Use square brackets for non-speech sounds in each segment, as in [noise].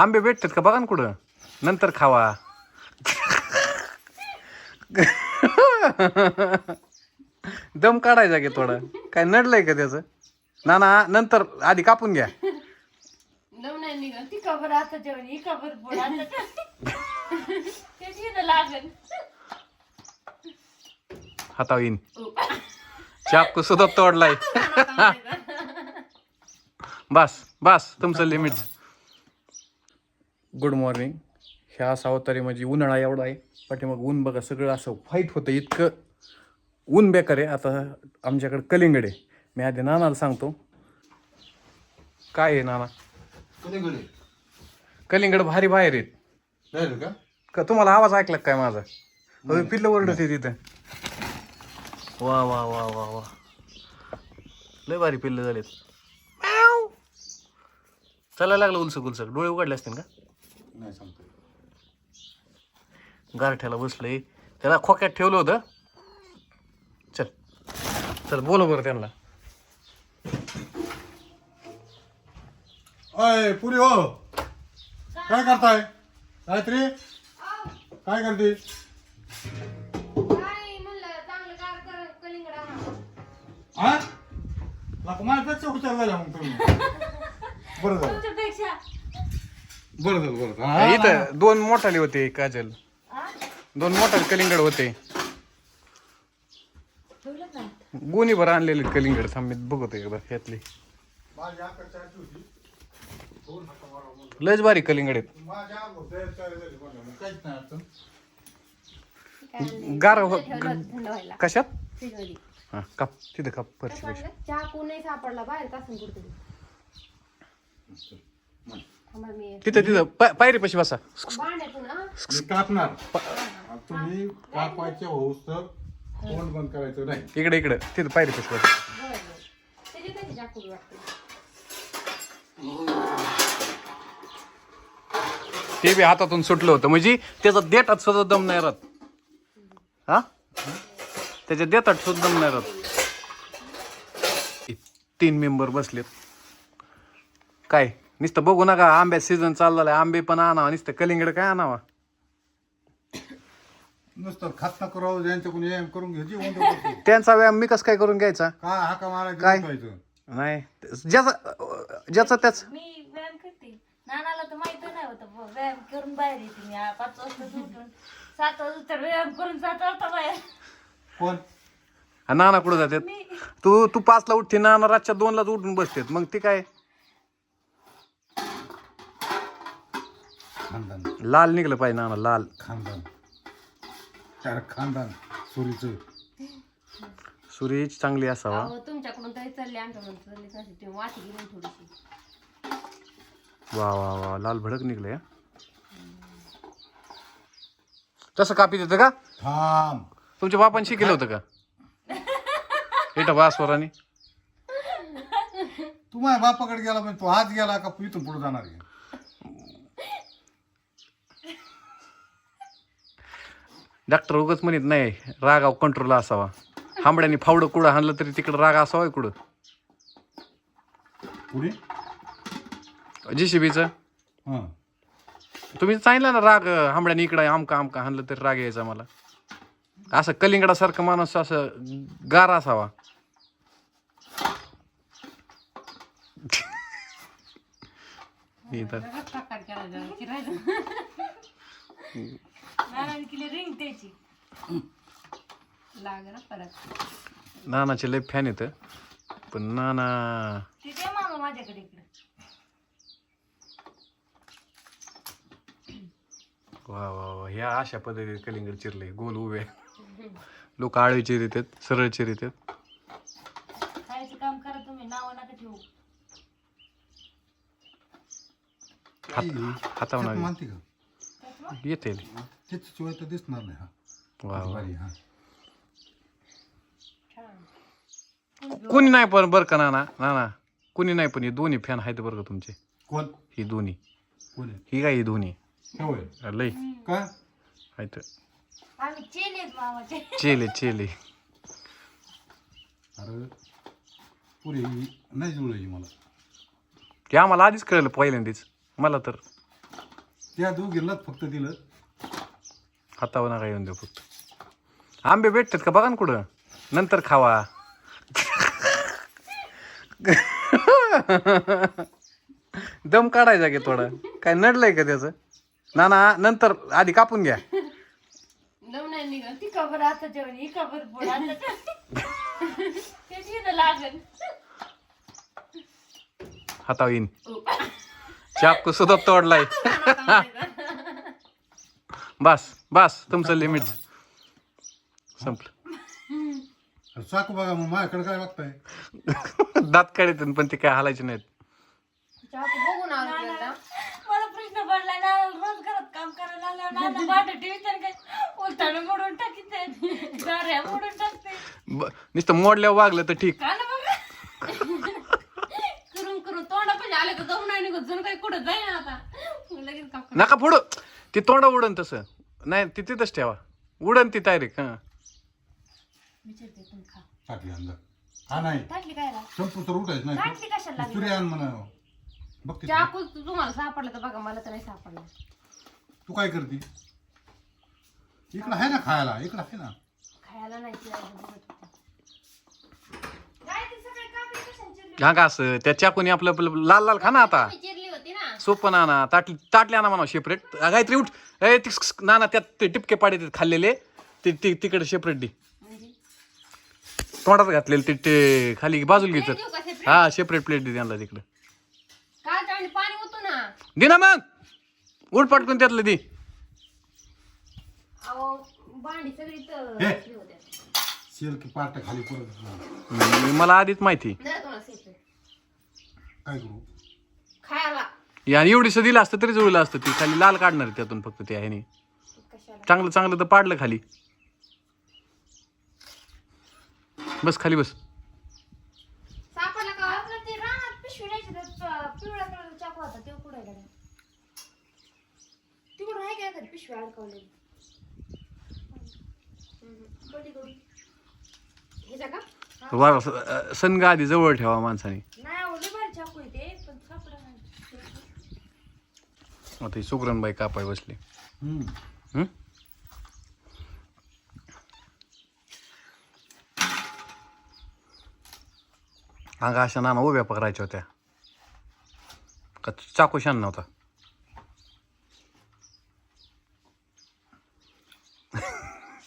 आंबे भेटतात का? बघा ना कुठं. नंतर खावा. दम काढायचा की थोडा. काय नडलंय का त्याचं? ना ना नंतर आधी कापून घ्या. आता जेवण? ही येईन. चाकू सुद्धा तोडलाय. [laughs] बस बस तुमचं लिमिट गुड मॉर्निंग. ह्या सावतारी म्हणजे उन्हाळा एवढा आहे. पाठीमाग ऊन बघा सगळं असं व्हाईट होतं इतकं ऊन बेकार आहे. आता आमच्याकडे कलिंगड आहे. मी आधी नानाला सांगतो. काय आहे नाना? कलिंगड भारी बाहेर आहेत. का? का तुम्हाला आवाज ऐकला काय माझा? अहो, पिल्लं ओरडत आहे तिथं वा वा वा वा वा. लय भारी पिल्लं झालेत. चालायला लागलं उलसक उलसक. डोळे उघडले असतील का? नाही सांगतो गारठ्याला बसलंय. त्याला खोक्यात ठेवलं होतं. चल. चल बोल बरं त्यांना. अय पुरी हो. काय करताय? गायत्री? काय करते? काय म्हणलं चांगलं कार कर कलिंगड. हा हुशार झाला मग तुम्ही. बरं झालं. तुमच्यापेक्षा. बरं झालं बरं झालं. हा, इथं दोन मोठाले होते काजल? दोन मोठाले कलिंगड होते ठेवलं का? गोणीभर आणलेले कलिंगड थांबीत बघतो एकदा म्हणलं. लयच भारी कलिंगड आहेत माझ्या अगोदर तयार तयार झाली म्हणलं. मग काहीच नाही अडचण काय आणलंय? गार हो- ठेवलं होतं थंड व्हायला कशात फ्रीजमध्ये. हा काप तिथं काप फरशी? चहा कोण नाही सापडला बाहेर तासून कुठतरी तिथं तिथं. पाय- पायरी पशी बसा? मी कापणार. तुम्ही कापायचे होऊस तर तोंड बंद करायचं नाही. इकडे इकडे. तिथं पायरी पशी बसा. ते बी हातातून सुटलं होतं. म्हणजे त्याचा देठात सुद्धा दम नाही राहत. हा? त्याच्या देठात सुद्धा दम नाही राहत. तीन मेंबर बसलेत. काय? नुसतं बघू नका आंब्यात सीझन चाललेला आहे आंबे पण आणावा नुसतं कलिंगड काय आणावा? नुसतं खात नको राहू यांच्याकडून व्यायाम करून घ्यायची. त्यांचा व्यायाम मी कसं काय करून घ्यायचा? काय हाका मारायचं काय? उठवायचं. नाही. ज्याचा ज्याचा त्याच मी व्यायाम करते. नानाला तर माहीत नाही होतं ब- व्यायाम करून बाहेर येते मी. आ- पाच वाजता उठून सात वाजता तर व्यायाम करून सात वाजता बाहेर. कोण? आणि नाना कुठं जातात? तू तू पाचला उठते नाना रातच्या दोनलाच उठून बसतात. मग ती काय? खानदान. लाल निघलं पाहिजे नाना लाल. खानदान. चार खानदान. सुरीचं. सुरेश चांगली असावा. अहो तुमच्याकडून तरी चालले आमच्याकडून चालले तसे तुम्ही वाटी घेऊन थोडीशी. वा वा वा. लाल भडक निघले तसं कापी देतं का? थांब. तुमच्या बापाने शिकेलं होतं का? इथं वासवराने तू माझ्या बापाकडे गेला म्हणजे तो आज गेला का इथून पुढे जाणार आहे? डॉक्टर उगच म्हणत नाही रागाव कंट्रोल असावा. हांबड्याने फावडं कुठं हाणलं तरी तिकडं राग असावा कुठं पुढे जीसीबीचं हां. तुम्ही सांगितलं ना राग हांबड्याने इकडं आमका आमका हाणलं तरी राग यायचा मला. असं कलिंगडासारखं माणूस असं गार असावा. [laughs] किरायचं [laughs] नानाने केली रिंग त्याची लाग ना परत. नानाचे लय फॅन येतं पण नाना ते दे मामा माझ्याकडे इकडे. वा वा वा. ह्या अशा पद्धतीने कलिंगड चिरले गोल उभे लोक आळवी चिरितात सरळ चिरितात खायचं काम करा तुम्ही नाव नका ठेवू. हातावर त्यात मानते का? येते त्याच्याशिवाय तर दिसणार नाही हा. वा हा. कुणी नाही पण बरं का नाना? नाना कुणी नाही पण हे दोन्ही फॅन आहेत बरं का तुमचे? कोण? ही दोन्ही. कोण आहे? ही काय ही दोन्ही? हे होय लय. आहेत आम्ही मामाचे. चेले चेले. अरे पुरी नाही जुळली मला. ते आम्हाला आधीच कळलं पहिल्यांदाच. मला तर. त्या दोघींनाच फक्त दिलं. हातावर नका येऊन देऊ फक्त. आंबे भेटतात का? बघा ना कुठं. नंतर खावा. दम काढायचा की थोडा. काय नडलंय का त्याचं? ना ना नंतर आधी कापून घ्या. दम नाही निघत ती कबर आता जेवण ही कबर पोळ आता. ते तिथं लागल. हातावर येईन. चाकू सुद्धा तोडलाय [laughs] बस बस तुमचं लिमिट संपलं. चाकू बघा मग माझ्याकडे काय बघताय? [laughs] दात काढत पण ते काय हालायचे नाहीत. चाकू बघून आलो की एकदा. मला प्रश्न पडलाय ना रोज घरात काम करायला आल्यावर नाना [laughs] भांडं टीव्ही काय? उलटानं मोडून टाकीते गाऱ्या मोडून टाकते. ब- नुसतं मोडल्यावर वागलं तर ठीक ना बघा करून करून तोंडा पण आले तर दम नाही निघत जणू काही कुठं जाई ना आता लगेच काम नका पुढं ते तोंडा उडन तसं. नाही ते तिथंच ठेवा. उडन ती डायरेक्ट हा. विचारते तुम्ही खा. टाकली अंदर हा नाही. टाकली काय संपू तर उठायच नाही. टाकली कशाला लागली? सूर्य आण म्हणा. बघ ते चाकू तू- तुम्हाला सापडलं तर बघा मला तर नाही सापडलं. तू काय करते? इकडं आहे ना खायला. इकडं आहे ना. खायला नाही चिरायला बघत होते. काय ते सगळे कापले कशाने चिरले? हा का असं. त्या चाकूने आपलं आपलं लाल लाल खा ना आता. चिरली सोपं ना ना ताटली ताटली आणा म्हणा सेपरेट काहीतरी उठ. ए ना ना त्यात ते टिपके पाडे ते खाल्लेले. ते ते तिकडे सेपरेट दे. तोंडात घातलेले ते ते खाली बाजूला घे देऊ तर का separate? हा सेपरेट प्लेट दे त्यांना तिकडे. काल आणि पाणी होतं ना. दे ना मग. उठ पटकून त्यातलं दे. खाली परत मला आधीच माहिती. काय करू? खायला. या एवढीसं दिलं असतं तरी जुळलं असतं ती. खाली लाल काढणार आहे त्यातून फक्त ते आहे कशाला चांगलं चांगलं तर पाडलं खाली. बस खाली बस. सापडला का आपलं ते रानात पिशवी आता सुगरणबाई कापाय बसले. हम्म. अंगा अशा नाना उभ्या पकडायच्या होत्या. का चाकू शान नव्हता.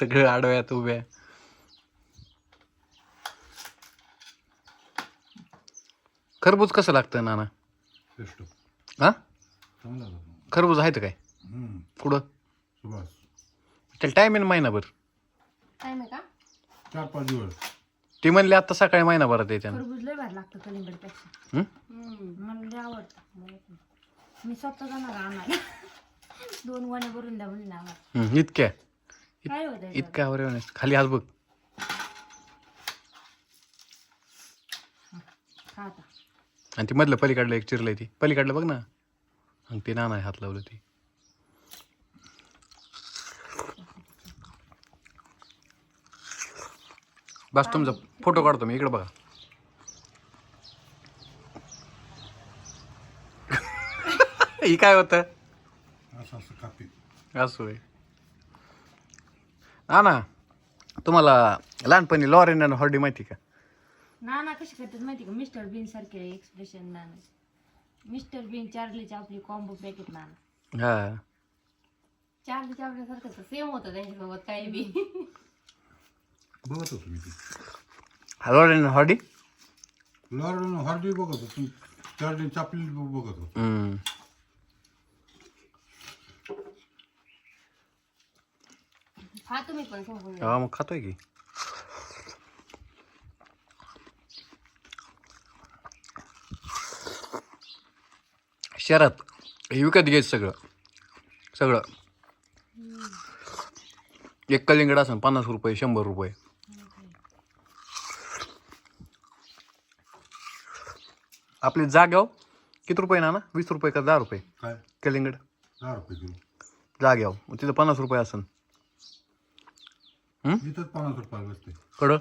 सगळे आडव्यात उभ्या. खरबूज कसं लागतं नाना? हा. खरबूज आहे तर काय? हम्म. कुठं सुभाष. त्याला टाईम आहे ना महिनाभर. टाइम आहे का? चार पाच दिवस. ती म्हणली आता सकाळी महिनाभरात येते. खरबूज लय भारी लागतं कलिंगडपेक्षा हं? हम्म. मला लय आवडतं. मला पण. मी स्वतः जाणार आणायला. दोन वणे भरून द्या म्हणले आम्हाला हं, इतक्या? काय होतं इतक्या वर खाली हात बघ. आणि ती मधलं पलीकडलं एक चिरलंय ती. पलीकडलं बघ ना. आणि ते नाना हात लावलं ती. बस तुमचा फोटो काढतो मी इकडे बघा. [laughs] ही काय होतं? असं हा ना तुम्हाला लहानपणी लॉरेन आणि हॉर्डी माहिती का? नाना कशी करतात माहिती का? मिस्टर बीन सारखे एक्सप्रेशन नाना. मिस्टर बीन चार्लीची आपली कॉम्बो पॅकेट नाना हा. चार्ली चार्ली सारखं सेम होतं त्यांच्यासोबत काही बी. बघत होतो मी ती. लॉरेन हॉर्डी? लॉर्ड हॉर्डी बघत होतो. चार दिन चापली बघत होतो. हम्म. खा तुम्ही पण संपून हा मग खातोय की. शहरात. हे विकत घ्यायचं सगळं. सगळं. एक कलिंगड असं पन्नास रुपये शंभर रुपये. आपली जाग्याव किती रुपये ना ना वीस रुपये का दहा रुपये? काय? कलिंगड. दहा रुपये किलो. जाग्याव मग तिथं पन्नास रुपये असन. इथंच पन्नास रुपयाला बसते. कडं.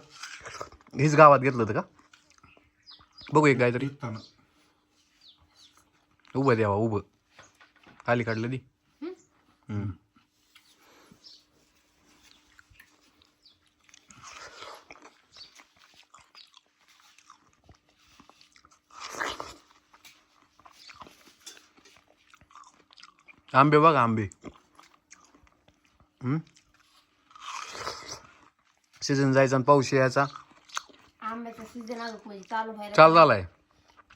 हीच गावात घेतलं होतं का? बघू एक काहीतरी. विकताना उभं द्यावा उभं. खाली काढलं दी हम्म. आंबे बघा आंबे. सीझन जायचा आणि पाऊस यायचा. आंब्याचा सीझन अजून म्हणजे चालू व्हायला चाल झालाय.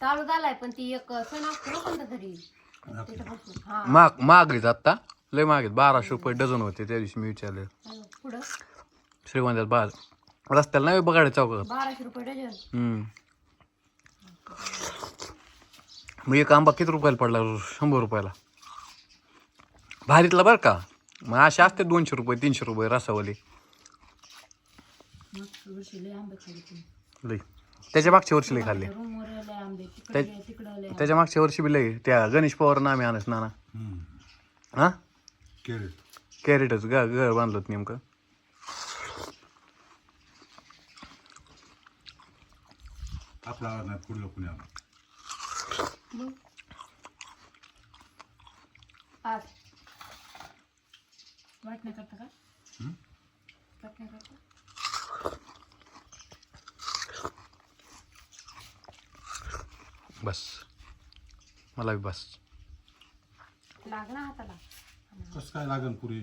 चालू झालाय पण ती एक सण असतो ना कोणता तरी. त्याच्यापासून. हा. माग माग आहेत आत्ता. लय माग आहेत बाराशे रुपये डझन होते त्या दिवशी मी विचारले. आणि पुढं? श्रीगोंद्यात बार रस्त्याला नाही बघाडे चौकात? बाराशे रुपये डझन. हम्म. मग एक आंबा किती रुपयाला पडला? शंभर रुपयाला. भारीतला बरं का? मग असे असते दोनशे रुपये तीनशे रुपये रसावाली. लई. त्याच्या मागच्या वर्षी लई खाल्ले. रूमवर लय आंबे तिकडे तिकडं लय त्याच्या मागच्या वर्षी बी लई त्या गणेश पवार नामे आणस नाना. हा? कॅरेट कॅरेटच ग घर बांधलं होतं नेमकं. आपला आवाज नाही पुढलं कुणी आला आज. वाटण्या करता का वाटण्या करता बस मला बी बस. लागला हाताला. कसं काय लागन पुरी?